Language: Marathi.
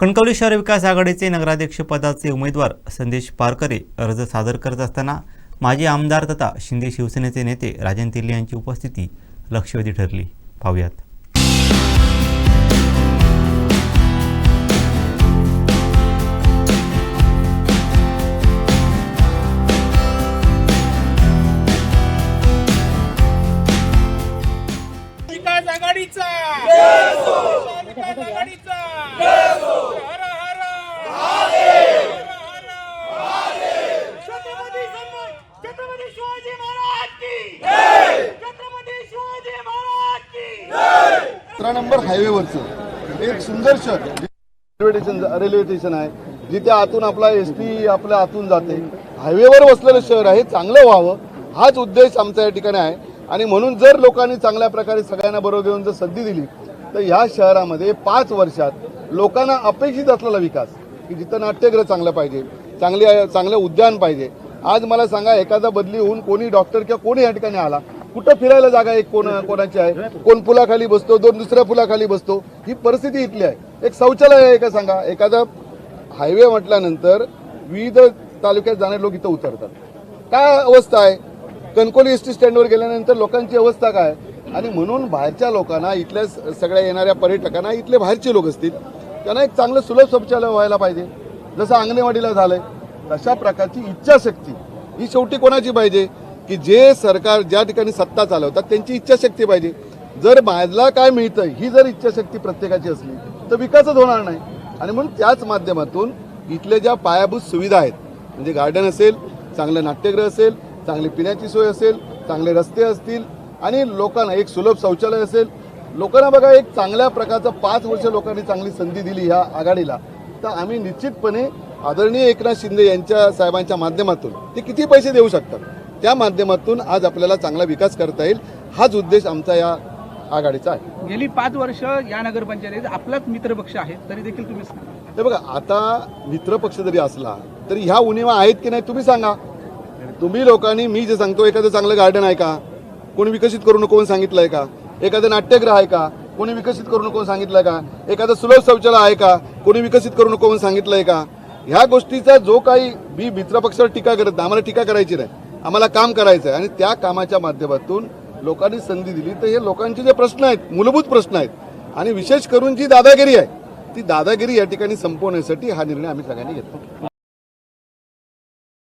कणकवली शहर विकास आघाडीचे नगराध्यक्ष पदाचे उमेदवार संदेश पारकरे अर्ज सादर करत असताना माजी आमदार तथा शिंदे शिवसेनेचे नेते राजन तिल्ले यांची उपस्थिती लक्षवेधी ठरली. पाहूयात. विकास आघाडीचा! विकास आघाडीचा हर हर. हर हर छत्रपती संभाजी छत्रपती शिवाजी महाराज की छत्रपती शिवाजी महाराज की सतरा नंबर हायवेवरचं. एक सुंदर शहर. रेल्वे स्टेशन रेल्वे स्टेशन आहे. जिथे आतून आपला एस टी आपल्या आतून जाते. हायवेवर वसलेलं शहर आहे. चांगलं व्हावं. हाच उद्देश आमचा या ठिकाणी आहे. आणि म्हणून जर लोकांनी चांगल्या प्रकारे सगळ्यांना बरोबर घेऊन जर संधी दिली तर ह्या शहरामध्ये पाच वर्षात लोकांना अपेक्षित असलेला विकास की जिथं नाट्यगृह चांगलं पाहिजे चांगले चांगलं उद्यान पाहिजे. आज मला सांगा एखादा बदली होऊन कोणी डॉक्टर किंवा कोणी या ठिकाणी आला कुठं फिरायला जागा एक कोण कोणाची आहे? कोण पुलाखाली बसतो दोन दुसऱ्या पुलाखाली बसतो? ही परिस्थिती इथली आहे. एक शौचालय आहे का सांगा? एखादा हायवे म्हटल्यानंतर विविध तालुक्यात जाणारे लोक इथं उतरतात. काय अवस्था आहे? कणकोली एस टी स्टँडवर गेल्यानंतर लोकांची अवस्था काय? आणि म्हणून बाहेरच्या लोकांना इथल्या स- सगळ्या येणाऱ्या पर्यटकांना इथले बाहेरचे लोक असतील त्यांना एक चांगलं सुलभ शौचालय व्हायला पाहिजे. जसं अंगणवाडीला झालंय तशा प्रकारची इच्छाशक्ती ही शेवटी कोणाची पाहिजे? की जे सरकार ज्या ठिकाणी सत्ता चालवतात त्यांची इच्छाशक्ती पाहिजे. जर माझला काय मिळतं ही जर इच्छाशक्ती प्रत्येकाची असली तर विकासच होणार नाही. आणि म्हणून त्याच माध्यमातून इथल्या ज्या पायाभूत सुविधा आहेत म्हणजे गार्डन असेल चांगलं नाट्यगृह असेल चांगली पिण्याची सोय असेल चांगले रस्ते असतील आणि लोकांना एक सुलभ शौचालय असेल. लोकांना बघा एक चांगल्या प्रकारचं पाच वर्ष लोकांनी चांगली संधी दिली ह्या आघाडीला. तर आम्ही निश्चितपणे आदरणीय एकनाथ शिंदे यांच्या साहेबांच्या माध्यमातून ते किती पैसे देऊ शकतात? त्या माध्यमातून आज आपल्याला चांगला विकास करता येईल. हाच उद्देश आमचा या आघाडीचा आहे. गेली पाच वर्ष या नगरपंचायतीत आपलाच मित्रपक्ष आहे तरी देखील तुम्ही सांगा. हे बघा आता मित्रपक्ष जरी असला तरी ह्या उणीवा आहेत की नाही तुम्ही सांगा. तुम्ही लोकांनी मी जे सांगतो एखादं चांगलं गार्डन आहे का? कोणी विकसित करू नको सांगितलंय का? एखादं नाट्यगृह आहे का? कोणी विकसित करू नको सांगितलंय का? एखादं सुलभ शौचालय आहे का? कोणी विकसित करू नको सांगितलं सांगितलंय का? ह्या गोष्टीचा जो काही मी मित्रपक्षावर टीका करत नाही आम्हाला टीका करायची नाही. आम्हाला काम करायचं आहे. आणि त्या कामाच्या माध्यमातून लोकांनी संधी दिली. तर हे लोकांचे जे प्रश्न आहेत मूलभूत प्रश्न आहेत आणि विशेष करून जी दादागिरी आहे ती दादागिरी या ठिकाणी संपवण्यासाठी हा निर्णय आम्ही सगळ्यांनी घेतला.